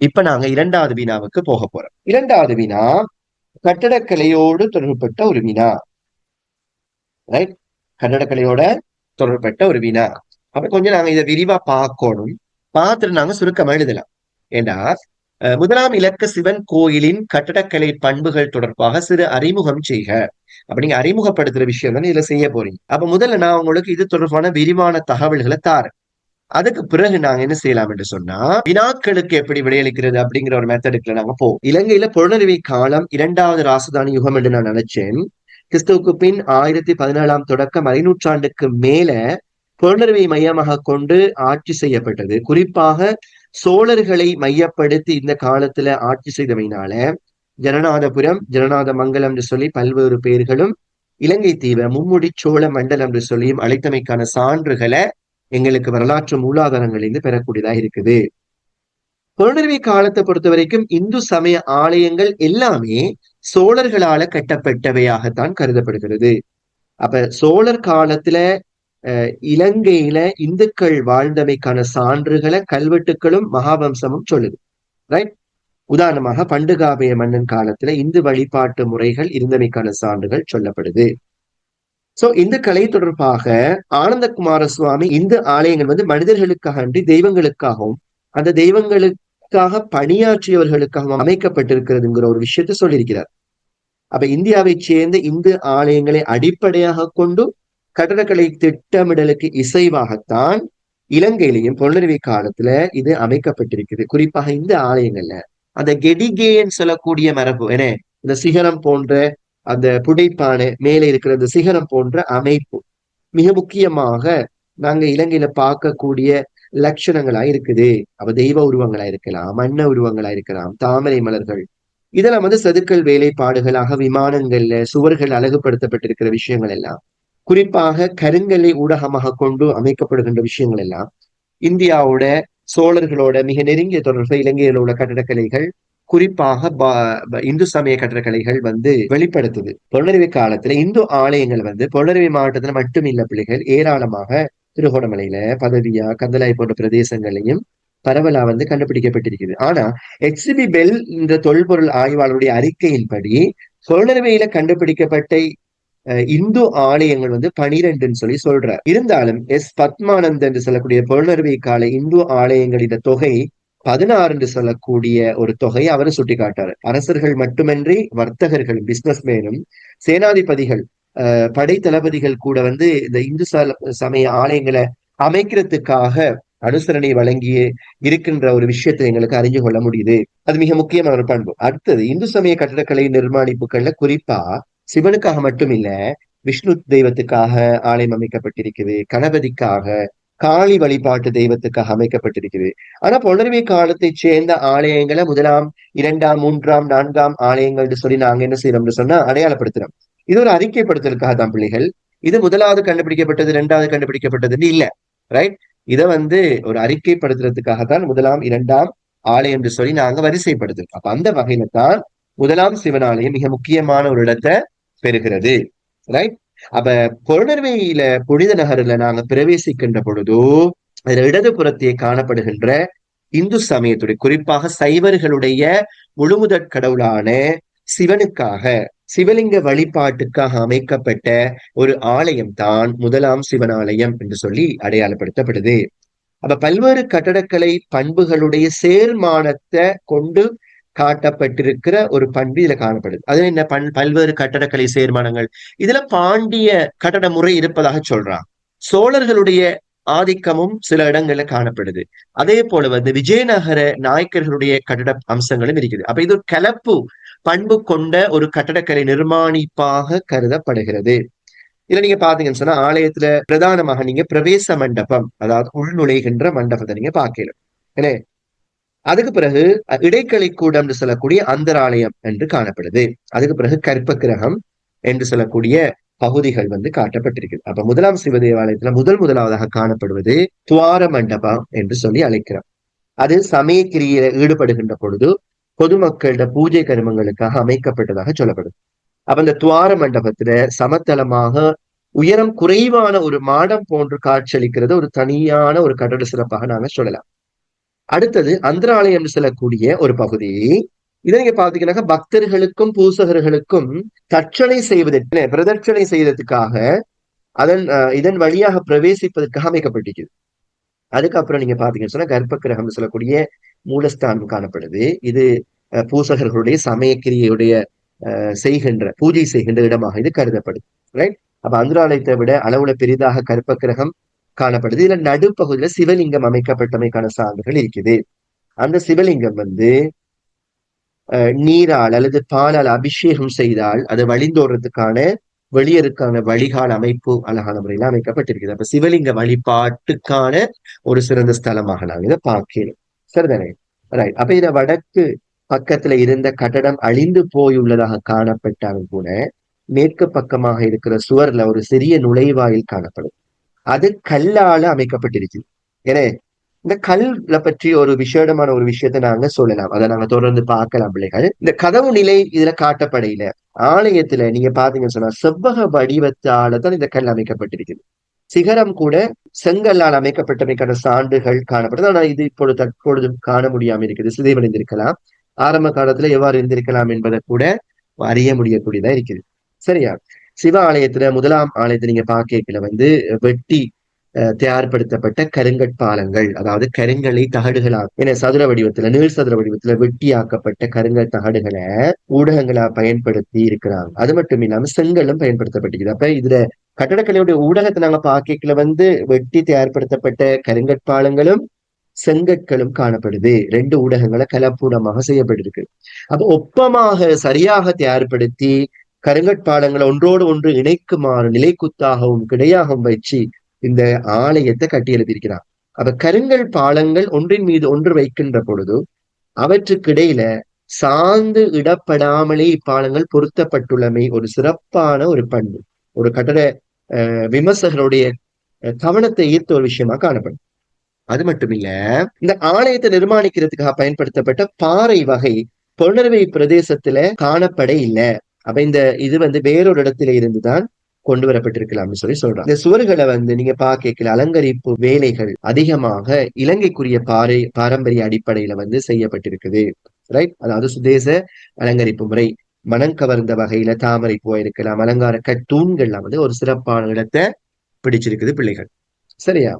இப்ப நாங்க இரண்டாவது வினாவுக்கு போக போறோம். இரண்டாவது வினா கட்டடக்கலையோடு தொடர்பட்ட ஒரு வினா ரைட் கட்டடக்கலையோட தொடர்புபட்ட ஒரு வினா அப்ப கொஞ்சம் நாங்க இதை விரிவா பார்க்கணும். பார்த்துட்டு நாங்க சுருக்கமா எழுதலாம். ஏண்டா அஹ், முதலாம் இலக்க சிவன் கோயிலின் கட்டடக்கலை பண்புகள் தொடர்பாக சிறு அறிமுகம் செய்க. அப்ப நீங்க அறிமுகப்படுத்துற விஷயம் தான் இதுல செய்ய போறீங்க. அப்ப முதல்ல நான் உங்களுக்கு இது தொடர்பான விரிவான தகவல்களை தாரேன். அதுக்கு பிறகு நாங்க என்ன செய்யலாம் என்று சொன்னா வினாக்களுக்கு எப்படி விடையளிக்கிறது அப்படிங்கிற ஒரு மெத்தடுக்குல நாங்க போவோம் இலங்கையில புலனறிவி காலம் இரண்டாவது ராசதானி யுகம் என்று நான் நினைச்சேன். கிறிஸ்துவுக்கு பின் ஆயிரத்தி பதினேழாம் தொடக்கம் ஐநூற்றாண்டுக்கு மேல புலனறிவை மையமாக கொண்டு ஆட்சி செய்யப்பட்டது. குறிப்பாக சோழர்களை மையப்படுத்தி இந்த காலத்துல ஆட்சி செய்தமையினால ஜனநாதபுரம் ஜனநாத மங்கலம் என்று சொல்லி பல்வேறு பெயர்களும் இலங்கை தீவை மும்முடி சோழ மண்டலம் என்று சொல்லியும் அழைத்தமைக்கான சான்றுகளை எங்களுக்கு வரலாற்று மூலாதாரங்களிலிருந்து பெறக்கூடியதாக இருக்குது. புலனறிவி காலத்தை பொறுத்த வரைக்கும் இந்து சமய ஆலயங்கள் எல்லாமே சோழர்களால கட்டப்பட்டவையாகத்தான் கருதப்படுகிறது. அப்ப சோழர் காலத்துல அஹ், இலங்கையில இந்துக்கள் வாழ்ந்தமைக்கான சான்றுகளை கல்வெட்டுக்களும் மகாவம்சமும் சொல்லுது. ரைட் உதாரணமாக பண்டுகாபய மன்னன் காலத்துல இந்து வழிபாட்டு முறைகள் இருந்தமைக்கான சான்றுகள் சொல்லப்படுது. சோ இந்த கலை தொடர்பாக ஆனந்தகுமார சுவாமி இந்த ஆலயங்கள் வந்து மனிதர்களுக்காக அன்றி தெய்வங்களுக்காகவும் அந்த தெய்வங்களுக்காக பணியாற்றியவர்களுக்காகவும் அமைக்கப்பட்டிருக்கிறதுங்கிற ஒரு விஷயத்த சொல்லியிருக்கிறார். அப்ப இந்தியாவை சேர்ந்த இந்து ஆலயங்களை அடிப்படையாக கொண்டு கட்டடக்கலை திட்டமிடலுக்கு இசைவாகத்தான் இலங்கையிலையும் பொருளறிவை காலத்துல இது அமைக்கப்பட்டிருக்குது. குறிப்பாக இந்த ஆலயங்கள்ல. அந்த கெடிகேன்னு சொல்லக்கூடிய மரபு என்ன? இந்த சிகரம் போன்ற அந்த புடைப்பான மேலே இருக்கிற அந்த சிகரம் போன்ற அமைப்பு. மிக முக்கியமாக நாங்க இலங்கையில பார்க்கக்கூடிய லட்சணங்களா இருக்குது. அவ தெய்வ உருவங்களா இருக்கலாம் மன்ன உருவங்களா இருக்கலாம் தாமரை மலர்கள். இதெல்லாம் வந்து செதுக்கல் வேலைப்பாடுகளாக விமானங்கள்ல சுவர்கள் அழகுபடுத்தப்பட்டிருக்கிற விஷயங்கள் எல்லாம். குறிப்பாக கருங்கலை ஊடகமாக கொண்டு அமைக்கப்படுகின்ற விஷயங்கள் எல்லாம். இந்தியாவோட சோழர்களோட மிக நெருங்கிய தொடர்பு இலங்கையில் உள்ள கட்டடக்கலைகள் குறிப்பாக பா- இந்து சமய கட்டடக்கலைகள் வந்து வெளிப்படுத்துது. பொருளறிவு காலத்துல இந்து ஆலயங்கள் வந்து பொருளறிவு மாவட்டத்துல மட்டும் இல்ல பிள்ளைகள் ஏராளமாக திருகோணமலையில பதவியா கந்தலாய் போன்ற பிரதேசங்களையும் பரவலா வந்து கண்டுபிடிக்கப்பட்டிருக்குது. ஆனா எக்ஸிபி பெல் இந்த தொல்பொருள் ஆய்வாளருடைய அறிக்கையின்படி பொருளறிவையில கண்டுபிடிக்கப்பட்ட இந்து ஆலயங்கள் வந்து பனிரெண்டுன்னு சொல்லி சொல்றார். இருந்தாலும் எஸ். பத்மானந்த் என்று சொல்லக்கூடிய பொருளறிவை கால இந்து ஆலயங்களின் தொகை பதினாறு என்று சொல்லக்கூடிய ஒரு தொகையை அவர் சுட்டிக்காட்டாரு. அரசர்கள் மட்டுமின்றி வர்த்தகர்கள் பிசினஸ்மேனும் சேனாதிபதிகள் படை தளபதிகள் கூட வந்து இந்த இந்து சமய ஆலயங்களை அமைக்கிறதுக்காக அனுசரணை வழங்கி இருக்கின்ற ஒரு விஷயத்தை எங்களுக்கு அறிஞ்சு கொள்ள முடியுது. அது மிக முக்கியமான ஒரு பண்பு. அடுத்தது இந்து சமய கட்டடக்கலை நிர்மாணிப்புகள்ல குறிப்பா சிவனுக்காக மட்டும் இல்ல விஷ்ணு தெய்வத்துக்காக ஆலயம் அமைக்கப்பட்டிருக்குது கணபதிக்காக காளி வழிபாட்டு தெய்வத்துக்காக அமைக்கப்பட்டிருக்குது ஆனா பொன்னருவி காலத்தை சேர்ந்த ஆலயங்களை முதலாம் இரண்டாம் மூன்றாம் நான்காம் ஆலயங்கள் சொல்லி நாங்க என்ன செய்யறோம்னு சொன்னா அடையாளப்படுத்துறோம். இது ஒரு அறிக்கைப்படுத்தலுக்காக தான் பிள்ளைகள். இது முதலாவது கண்டுபிடிக்கப்பட்டது இரண்டாவது கண்டுபிடிக்கப்பட்டதுன்னு இல்ல. ரைட் இத வந்து ஒரு அறிக்கைப்படுத்துறதுக்காக தான் முதலாம் இரண்டாம் ஆலயம் என்று சொல்லி நாங்க வரிசைப்படுத்துறோம். அப்ப அந்த வகையில தான் முதலாம் சிவனாலயம் மிக முக்கியமான ஒரு இடத்தை பெறுகிறது. ரைட் அப்ப பொருணர்வையில புனித நகர்ல நாங்க பிரவேசிக்கின்ற பொழுதோ அதுல இடதுபுறத்தே காணப்படுகின்ற இந்து சமயத்துடைய குறிப்பாக சைவர்களுடைய முழுமுதற் கடவுளான சிவனுக்காக சிவலிங்க வழிபாட்டுக்காக அமைக்கப்பட்ட ஒரு ஆலயம் தான் முதலாம் சிவன் ஆலயம் என்று சொல்லி அடையாளப்படுத்தப்படுது. அப்ப பல்வேறு கட்டடக்கலை பண்புகளுடைய சேர்மானத்தை கொண்டு காட்டப்பட்டிருக்கிற ஒரு பண்பு இதுல காணப்படுது. அது என்ன பண் பல்வேறு கட்டடக்கலை சேர்மானங்கள். இதுல பாண்டிய கட்டட முறை இருப்பதாக சொல்றான். சோழர்களுடைய ஆதிக்கமும் சில இடங்கள்ல காணப்படுது. அதே போல வந்து விஜயநகர நாயக்கர்களுடைய கட்டட அம்சங்களும் இருக்குது. அப்ப இது ஒரு கலப்பு பண்பு கொண்ட ஒரு கட்டடக்கலை நிர்மாணிப்பாக கருதப்படுகிறது. இதுல நீங்க பாத்தீங்கன்னு சொன்னா ஆலயத்துல பிரதானமாக நீங்க பிரவேச மண்டபம் அதாவது உள்நுழைகின்ற மண்டபத்தை நீங்க பாக்கலாம் ஏன்னா அதுக்கு பிறகு இடைக்கலை கூடம் என்று சொல்லக்கூடிய அந்தராலயம் என்று காணப்படுது. அதுக்கு பிறகு கற்ப கிரகம் என்று சொல்லக்கூடிய பகுதிகள் வந்து காட்டப்பட்டிருக்கு அப்ப முதலாம் சிவதேவாலயத்துல முதல் முதலாவதாக காணப்படுவது துவார மண்டபம் என்று சொல்லி அழைக்கிறோம். அது சமய கிரியில ஈடுபடுகின்ற பொழுது பொதுமக்களோட பூஜை கருமங்களுக்காக அமைக்கப்பட்டதாக சொல்லப்படுது. அப்ப இந்த துவார மண்டபத்துல சமத்தளமாக உயரம் குறைவான ஒரு மாடம் போன்று காட்சியளிக்கிறது. ஒரு தனியான ஒரு கட்டட சிறப்பாக நாங்க சொல்லலாம். அடுத்தது அந்தராலயம் என்று சொல்லக்கூடிய ஒரு பகுதி. இதை நீங்க பாத்தீங்கன்னா பக்தர்களுக்கும் பூசகர்களுக்கும் தட்சணை செய்வதற்கு பிரதட்சணை செய்வதற்காக அதன் இதன் வழியாக பிரவேசிப்பதற்காக அமைக்கப்பட்டிருக்குது அதுக்கப்புறம் நீங்க பாத்தீங்கன்னு சொன்னா கர்ப்ப கிரகம்னு சொல்லக்கூடிய மூலஸ்தானம் காணப்படுது. இது பூசகர்களுடைய சமயக்கிரியுடைய செய்கின்ற பூஜை செய்கின்ற இடமாக இது கருதப்படுது. ரைட் அப்ப அந்திராலயத்தை விட அளவுல பெரிதாக கர்ப்ப கிரகம் காணப்படுது. இதுல நடுப்பகுதியில சிவலிங்கம் அமைக்கப்பட்டமைக்கான சான்றுகள் இருக்குது. அந்த சிவலிங்கம் வந்து நீரால் அல்லது பாலால் அபிஷேகம் செய்தால் அது வழிந்தோடுறதுக்கான வெளியருக்கான வழிகால் அமைப்பு அழகான முறையில அமைக்கப்பட்டிருக்குது. அப்ப சிவலிங்க வழிபாட்டுக்கான ஒரு சிறந்த ஸ்தலமாக நான் இதை பார்க்கிறோம் சரிதானே? ரைட் அப்ப இத வடக்கு பக்கத்துல இருந்த கட்டடம் அழிந்து போயுள்ளதாக காணப்பட்டாலும் கூட மேற்கு பக்கமாக இருக்கிற சுவர்ல ஒரு சிறிய நுழைவாயில் காணப்படும். அது கல்லால அமைக்கப்பட்டிருக்கு ஏன்னா இந்த கல்ல பற்றி ஒரு விசேடமான ஒரு விஷயத்த நாங்க சொல்லலாம். அதை நாங்க தொடர்ந்து பார்க்கலாம் பிள்ளைகள். இந்த கதவு நிலை இதுல காட்டப்படையில. ஆலயத்துல நீங்க பாத்தீங்கன்னு சொன்னா செவ்வக வடிவத்தால தான் இந்த கல் அமைக்கப்பட்டிருக்குது சிகரம் கூட செங்கல்லால் அமைக்கப்பட்டமைக்கான சான்றுகள் காணப்படுது ஆனா இது இப்பொழுது தற்பொழுது காண முடியாம இருக்குது. சிதைவடைந்திருக்கலாம். ஆரம்ப காலத்துல எவ்வாறு இருந்திருக்கலாம் என்பதை கூட அறிய முடியக்கூடியதா இருக்குது. சரியா? சிவ ஆலயத்துல முதலாம் ஆலயத்தை நீங்க பாக்கல வந்து வெட்டி தயார்படுத்தப்பட்ட கருங்கற்பாலங்கள் அதாவது கருங்கலை தகடுகளா என சதுர வடிவத்துல நீள் சதுர வடிவத்துல வெட்டியாக்கப்பட்ட கருங்கல் தகடுகளை ஊடகங்களா பயன்படுத்தி இருக்கிறாங்க. அது மட்டும் இல்லாம செங்கலும் பயன்படுத்தப்பட்டிருக்கு அப்ப இதுல கட்டடக்கலையுடைய ஊடகத்தை நாங்க பாக்கல வந்து வெட்டி தயார்படுத்தப்பட்ட கருங்கற்பாலங்களும் செங்கற்களும் காணப்படுது. ரெண்டு ஊடகங்களை கலப்பூடமாக செய்யப்பட்டிருக்கு. அப்ப ஒப்பமாக சரியாக தயார்படுத்தி கருங்கட்பாலங்களை ஒன்றோடு ஒன்று இணைக்குமாறு நிலைக்குத்தாகவும் கிடையாகவும் வச்சு இந்த ஆலயத்தை கட்டி எழுப்பியிருக்கிறார் அப்ப கருங்கல் பாலங்கள் ஒன்றின் மீது ஒன்று வைக்கின்ற பொழுது அவற்றுக்கிடையில சார்ந்து இடப்படாமலே இப்பாலங்கள் பொருத்தப்பட்டுள்ளமை ஒரு சிறப்பான ஒரு பண்பு. ஒரு கட்டட விமர்சகருடைய கவனத்தை ஈர்த்த ஒரு விஷயமா காணப்படும். அது மட்டும் இல்ல இந்த ஆலயத்தை நிர்மாணிக்கிறதுக்காக பயன்படுத்தப்பட்ட பாறை வகை பொன்னர்வை பிரதேசத்துல காணப்பட இல்லை. அப்ப இந்த இது வந்து வேறொரு இடத்துல இருந்துதான் கொண்டு வரப்பட்டிருக்கலாம்னு சொல்லி சொல்றாங்க இந்த சுவர்களை வந்து நீங்க பாக்கல அலங்கரிப்பு வேலைகள் அதிகமாக இலங்கைக்குரிய பாறை பாரம்பரிய அடிப்படையில வந்து செய்யப்பட்டிருக்குது. ரைட் அதாவது சுதேச அலங்கரிப்பு முறை. மனம் கவர்ந்த வகையில தாமரை பூ இருக்கலாம் அலங்கார கட்டூன்கள்லாம் வந்து ஒரு சிறப்பான இடத்தை பிடிச்சிருக்குது பிள்ளைகள். சரியா?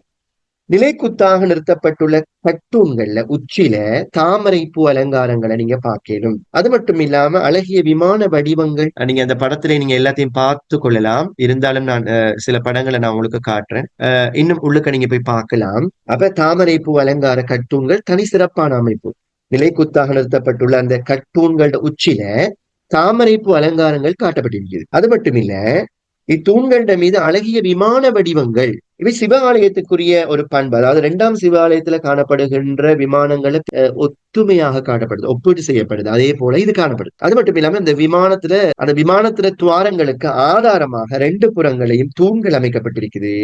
நிலைக்குத்தாக நிறுத்தப்பட்டுள்ள கட்டூன்கள்ல உச்சியில தாமரை பூ அலங்காரங்களை நீங்க பார்க்கணும். அது மட்டும் இல்லாம அழகிய விமான வடிவங்கள். நீங்க அந்த படத்துல நீங்க எல்லாத்தையும் பார்த்து கொள்ளலாம். இருந்தாலும் நான் சில படங்களை நான் உங்களுக்கு காட்டுறேன். இன்னும் உள்ளுக்க நீங்க போய் பார்க்கலாம். அப்ப தாமரை பூ அலங்கார கட்டூன்கள் தனி சிறப்பான அமைப்பு. நிலைக்குத்தாக நிறுத்தப்பட்டுள்ள அந்த கட்டூன்களோட உச்சியில தாமரைப்பு அலங்காரங்கள் காட்டப்பட்டிருக்கிறது. அது மட்டும் இல்ல இத்தூண்கள மீது அழகிய விமான வடிவங்கள் இவை சிவாலயத்துக்குரிய ஒரு பண்பு. அதாவது இரண்டாம் சிவாலயத்துல காணப்படுகின்ற விமானங்களை ஒத்துமையாக காணப்படுது ஒப்பீடு செய்யப்படுது. அதே போல இது காணப்படுது. அது மட்டும் இல்லாம இந்த விமானத்துல அந்த விமானத்துல துவாரங்களுக்கு ஆதாரமாக ரெண்டு புறங்களையும் தூண்கள் அமைக்கப்பட்டிருக்குது.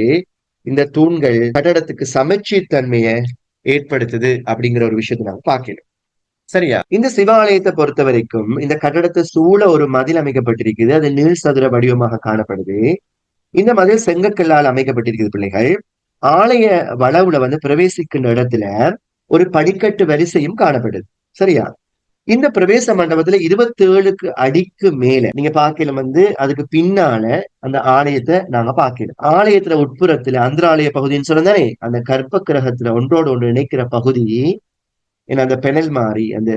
இந்த தூண்கள் கட்டடத்துக்கு சமச்சீர் தன்மையை ஏற்படுத்துது அப்படிங்கிற ஒரு விஷயத்தை நாங்க பார்க்கணும் சரியா? இந்த சிவாலயத்தை பொறுத்த வரைக்கும் இந்த கட்டடத்தை சூழ ஒரு மதில் அமைக்கப்பட்டிருக்குது. அது நீள் சதுர வடிவமாக காணப்படுது. இந்த மாதிரி செங்கக்கல்லால் அமைக்கப்பட்டிருக்கிறது பிள்ளைகள். ஆலய வளவுல வந்து பிரவேசிக்கின்ற இடத்துல ஒரு படிக்கட்டு வரிசையும் காணப்படுது. சரியா? இந்த பிரவேச மண்டபத்துல இருபத்தி ஏழுக்கு அடிக்கு மேல நீங்க பாக்கல வந்து அதுக்கு பின்னால அந்த ஆலயத்தை நாங்க பாக்கலாம் ஆலயத்துல உட்புறத்துல அந்தராலய பகுதின்னு சொன்னதானே அந்த கற்ப கிரகத்துல ஒன்றோடு ஒன்று இணைக்கிற பகுதி ஏன்னா அந்த பெனல் மாறி அந்த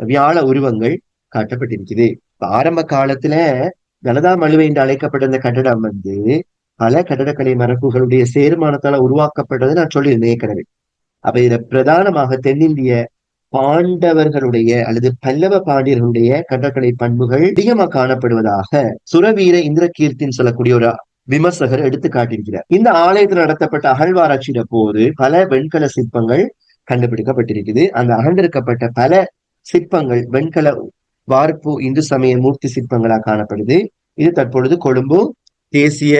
வியாழ உருவங்கள் காட்டப்பட்டிருக்குது. ஆரம்ப காலத்துல கலதா மழுவை என்று அழைக்கப்பட்ட இந்த கட்டடம் வந்து பல கட்டடக்கலை மரபுகளுடைய சேர்மானத்தால உருவாக்கப்பட்டது நான் சொல்லியிருந்தேன் ஏற்கனவே. அப்ப இதுல பிரதானமாக தென்னிந்திய பாண்டவர்களுடைய அல்லது பல்லவ பாண்டியர்களுடைய கட்டடக்கலை பண்புகள் அதிகமாக காணப்படுவதாக சுரவீர இந்திரகீர்த்தின்னு சொல்லக்கூடிய ஒரு விமர்சகர் எடுத்து காட்டியிருக்கிறார். இந்த ஆலயத்தில் நடத்தப்பட்ட அகழ்வாராய்ச்சியிட போது பல வெண்கல சிற்பங்கள் கண்டுபிடிக்கப்பட்டிருக்குது. அந்த அகழ்ந்தெடுக்கப்பட்ட பல சிற்பங்கள் வெண்கல வார்ப்பு இந்து சமய மூர்த்தி சிற்பங்களா காணப்படுது. இது தற்பொழுது கொழும்பு தேசிய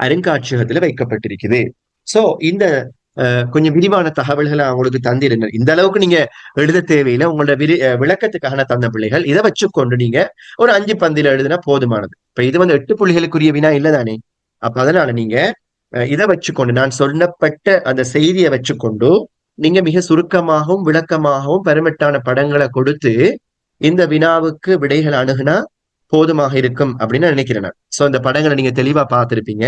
அருங்காட்சியகத்துல வைக்கப்பட்டிருக்குது. சோ இந்த கொஞ்சம் விரிவான தகவல்களை அவங்களுக்கு தந்திருங்க இந்த அளவுக்கு நீங்க எழுத தேவையில்லை. உங்களோட விரி விளக்கத்துக்கான தந்த பிள்ளைகள். இதை வச்சுக்கொண்டு நீங்க ஒரு அஞ்சு பந்தில எழுதுனா போதுமானது. இப்ப இது வந்து எட்டு புள்ளிகளுக்குரிய வினா இல்லதானே அப்ப அதனால நீங்க இதை வச்சுக்கொண்டு நான் சொல்லப்பட்ட அந்த செய்தியை வச்சுக்கொண்டு நீங்க மிக சுருக்கமாகவும் விளக்கமாகவும் பெருமெட்டான படங்களை கொடுத்து இந்த வினாவுக்கு விடைகள் அணுகுனா போதுமாக இருக்கும் அப்படின்னு நினைக்கிறேன் நான். சோ இந்த படங்களை நீங்க தெளிவா பார்த்திருப்பீங்க.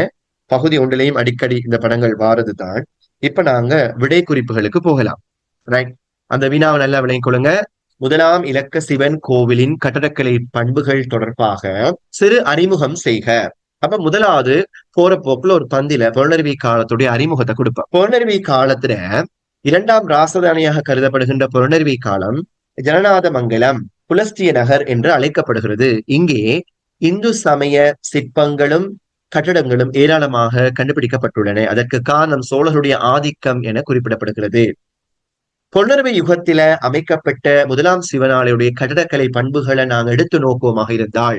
பகுதி ஒன்றிலையும் அடிக்கடி இந்த படங்கள் வாரது தான் இப்ப நாங்க விடை குறிப்புகளுக்கு போகலாம். ரைட் அந்த வினாவை நல்லா விளங்கிக் கொள்ளுங்க. முதலாம் இலக்க சிவன் கோவிலின் கட்டடக்கலை பண்புகள் தொடர்பாக சிறு அறிமுகம் செய்க. அப்ப முதலாவது போற போக்குல ஒரு பந்தில புலனறிவி காலத்துடைய அறிமுகத்தை கொடுப்பேன் புலனறிவி காலத்துல இரண்டாம் ராசதானியாக கருதப்படுகின்ற புலனறிவி காலம் ஜனநாத மங்கலம். புலஸ்திய நகர் என்று அழைக்கப்படுகிறது. இங்கே இந்து சமய சிற்பங்களும் கட்டடங்களும் ஏராளமாக கண்டுபிடிக்கப்பட்டுள்ளன. அதற்கு காரணம் சோழருடைய ஆதிக்கம் என குறிப்பிடப்படுகிறது. பொன்னர்வை யுகத்தில அமைக்கப்பட்ட முதலாம் சிவனாலயுடைய கட்டடக்கலை பண்புகளை நாம் எடுத்து நோக்குவோமாக இருந்தால்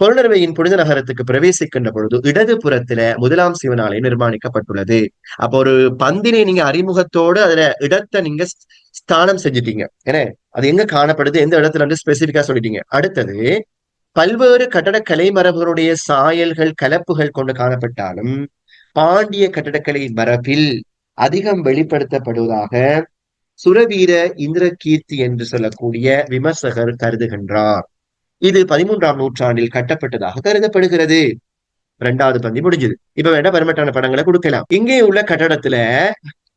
பொருளர்வையின் புனித நகரத்துக்கு பிரவேசிக்கின்ற பொழுது இடது புறத்துல முதலாம் சிவனாலயம் நிர்மாணிக்கப்பட்டுள்ளது. அப்ப ஒரு பந்தினை நீங்க அறிமுகத்தோடு அதுல இடத்தை நீங்க ஸ்தானம் செஞ்சிட்டீங்க. ஏன்னா அது எங்க காணப்படுது? எந்த இடத்துல இருந்து ஸ்பெசிபிக்கா சொல்லிட்டீங்க? அடுத்தது பல்வேறு கட்டட கலைமரபுகளுடைய சாயல்கள் கலப்புகள் கொண்டு காணப்பட்டாலும் பாண்டிய கட்டடக்கலை மரபில் அதிகம் வெளிப்படுத்தப்படுவதாக சுரவீர இந்திர கீர்த்தி என்று சொல்லக்கூடிய விமர்சகர் கருதுகின்றார். இது பதிமூன்றாம் நூற்றாண்டில் கட்டப்பட்டதாக கருதப்படுகிறது. இரண்டாவது பந்தி முடிஞ்சது. இப்ப வேண்டாம் பெருமட்டான படங்களை கொடுக்கலாம். இங்கே உள்ள கட்டடத்துல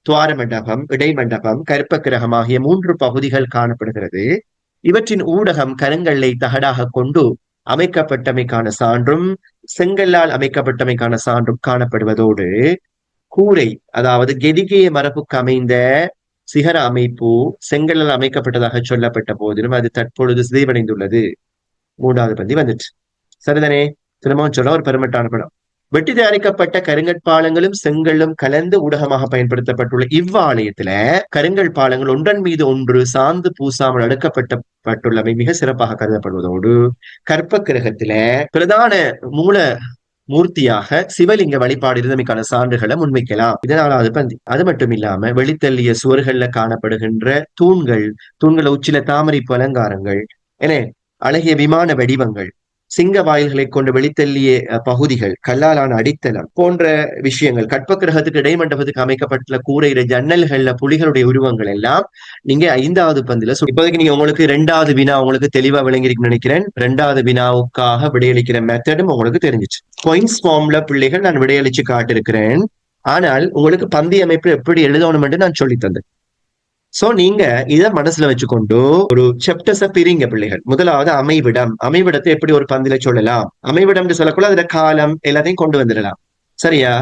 துவார மண்டபம் இடைமண்டபம் கற்ப கிரகம் ஆகிய மூன்று பகுதிகள் காணப்படுகிறது. இவற்றின் ஊடகம் கருங்கல்லை தகடாக கொண்டு அமைக்கப்பட்டமைக்கான சான்றும் செங்கல்லால் அமைக்கப்பட்டமைக்கான சான்றும் காணப்படுவதோடு கூரை அதாவது கெதிகேய மரபுக்கு அமைந்த சிகர அமைப்பு செங்கல்லால் அமைக்கப்பட்டதாக சொல்லப்பட்ட போதிலும் அது தற்பொழுது சிதைவடைந்துள்ளது. மூன்றாவது பந்தி வந்துச்சு. சரிதானே? திரும்பவும் சொல்ல ஒரு பெருமட்டான படம். வெட்டி தயாரிக்கப்பட்ட கருங்கல் பாலங்களும் செங்கல்லும் கலந்து ஊடகமாக பயன்படுத்தப்பட்டுள்ள இவ்வாலயத்துல கருங்கல் பாலங்கள் ஒன்றன் மீது ஒன்று சாந்து பூசாமல் அடுக்கப்பட்டப்பட்டுள்ளவை மிக சிறப்பாக கருதப்படுவதோடு கற்ப கிரகத்தில பிரதான மூல மூர்த்தியாக சிவலிங்க வழிபாடு இருந்தமைக்கான சான்றுகளை முன்வைக்கலாம். இதனாலாவது பந்தி. அது மட்டும் இல்லாம வெளித்தள்ளிய சுவர்கள்ல காணப்படுகின்ற தூண்கள் தூண்களை உச்சில தாமரை அலங்காரங்கள் என அழகிய விமான வடிவங்கள் சிங்க வாயில்களை கொண்டு வெளித்தள்ளிய பகுதிகள் கல்லாலான அடித்தளம் போன்ற விஷயங்கள் கற்ப கிரகத்துக்கு இடைமண்டபத்துக்கு அமைக்கப்பட்டுள்ள கூரையிற ஜன்னல்கள்ல புலிகளுடைய உருவங்கள் எல்லாம் நீங்க ஐந்தாவது பந்தில இப்போதைக்கு நீங்க உங்களுக்கு ரெண்டாவது வினா உங்களுக்கு தெளிவா விளங்கிருக்குன்னு நினைக்கிறேன். ரெண்டாவது வினாவுக்காக விடையளிக்கிற மெத்தடும் உங்களுக்கு தெரிஞ்சிச்சு. பாயிண்ட்ஸ் ஃபார்ம்ல பிள்ளைகள் நான் விடையளிச்சு காட்டிருக்கிறேன். ஆனால் உங்களுக்கு பந்தி அமைப்பு எப்படி எழுதணும் என்று நான் சொல்லி தந்தேன். சோ நீங்க இத மனசுல வச்சுக்கொண்டு ஒரு செப்டர்ஸ பிரிங்க பிள்ளைகள். முதலாவது அமைவிடம். அமைவிடத்தை எப்படி ஒரு பந்தில சொல்லலாம்? அமைவிடம் சொல்லக்குள்ள அதுல காலம் எல்லாத்தையும் கொண்டு வந்துடலாம். சரியா?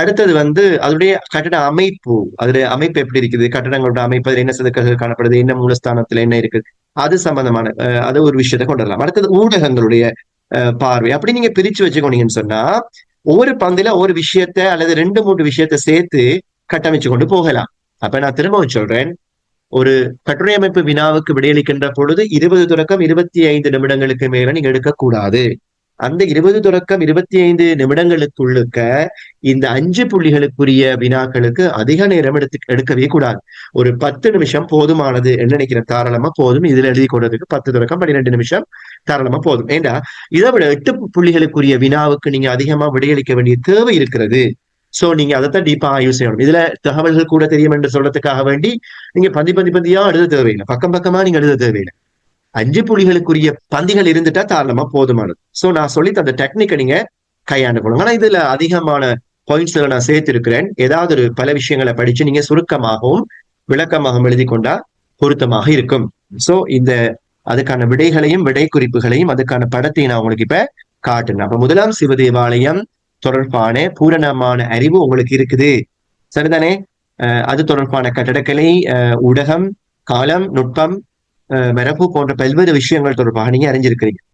அடுத்தது வந்து அதனுடைய கட்டட அமைப்பு. அதோட அமைப்பு எப்படி இருக்குது? கட்டடங்களோட அமைப்பு என்ன சதுக்கங்கள் காணப்படுது? என்ன மூலஸ்தானத்துல என்ன இருக்குது? அது சம்பந்தமான அது ஒரு விஷயத்த கொண்டு வரலாம். அடுத்தது ஊடகங்களுடைய பார்வை. அப்படி நீங்க பிரிச்சு வச்சுக்கோனீங்கன்னு சொன்னா ஒவ்வொரு பந்தில ஒரு விஷயத்த அல்லது ரெண்டு மூன்று விஷயத்த சேர்த்து கட்டமைச்சு கொண்டு போகலாம். அப்ப நான் திரும்பவும் சொல்றேன். ஒரு கட்டுரை அமைப்பு வினாவுக்கு விடையளிக்கின்ற பொழுது இருபது தொடக்கம் இருபத்தி ஐந்து நிமிடங்களுக்கு மேல நீங்க எடுக்கக்கூடாது. அந்த இருபது தொடக்கம் இருபத்தி ஐந்து நிமிடங்களுக்குள்ளுக்க இந்த அஞ்சு புள்ளிகளுக்குரிய வினாக்களுக்கு அதிக நேரம் எடுத்து எடுக்கவே கூடாது. ஒரு பத்து நிமிஷம் போதுமானது என்ன நினைக்கிற தாராளமா போதும். இதுல எழுதி கொடுறதுக்கு பத்து தொடக்கம் பன்னிரெண்டு நிமிஷம் தாராளமா போதும். ஏண்டா? இதை விட எட்டு புள்ளிகளுக்குரிய வினாவுக்கு நீங்க அதிகமா விடையளிக்க வேண்டிய தேவை இருக்கிறது. சோ நீங்க அதைத்தான் டீப்பா ஆய்வு செய்யணும். இதுல தகவல்கள் கூட தெரியும் என்று சொல்றதுக்காக வேண்டி நீங்க பந்தி பந்தி பந்தியா எழுத தேவையில்லை. பக்கம் பக்கமா நீங்க எழுத தேவையில்லை. அஞ்சு புலிகளுக்குரிய பந்திகள் இருந்துட்டா தாராளமா போதுமானது. சோ நான் சொல்லி அந்த டெக்னிக்கை நீங்க கையாண்டு போகணும் ஆனா இதுல அதிகமான பாயிண்ட்ஸ்ல நான் சேர்த்திருக்கிறேன். ஏதாவது ஒரு பல விஷயங்களை படிச்சு நீங்க சுருக்கமாகவும் விளக்கமாகவும் எழுதி கொண்டா பொருத்தமாக இருக்கும். சோ இந்த அதுக்கான விடைகளையும் விடை குறிப்புகளையும் அதுக்கான படத்தையும் நான் உங்களுக்கு இப்ப காட்டுறேன். அப்ப முதலாம் சிவ தேவாலயம் தொடர்பான பூரணமான அறிவு உங்களுக்கு இருக்குது. சரிதானே? அது தொடர்பான கட்டடக்கலை ஊடகம் காலம் நுட்பம் மரபு போன்ற பல்வேறு விஷயங்கள் தொடர்பாக நீங்க அறிஞ்சிருக்கிறீங்க.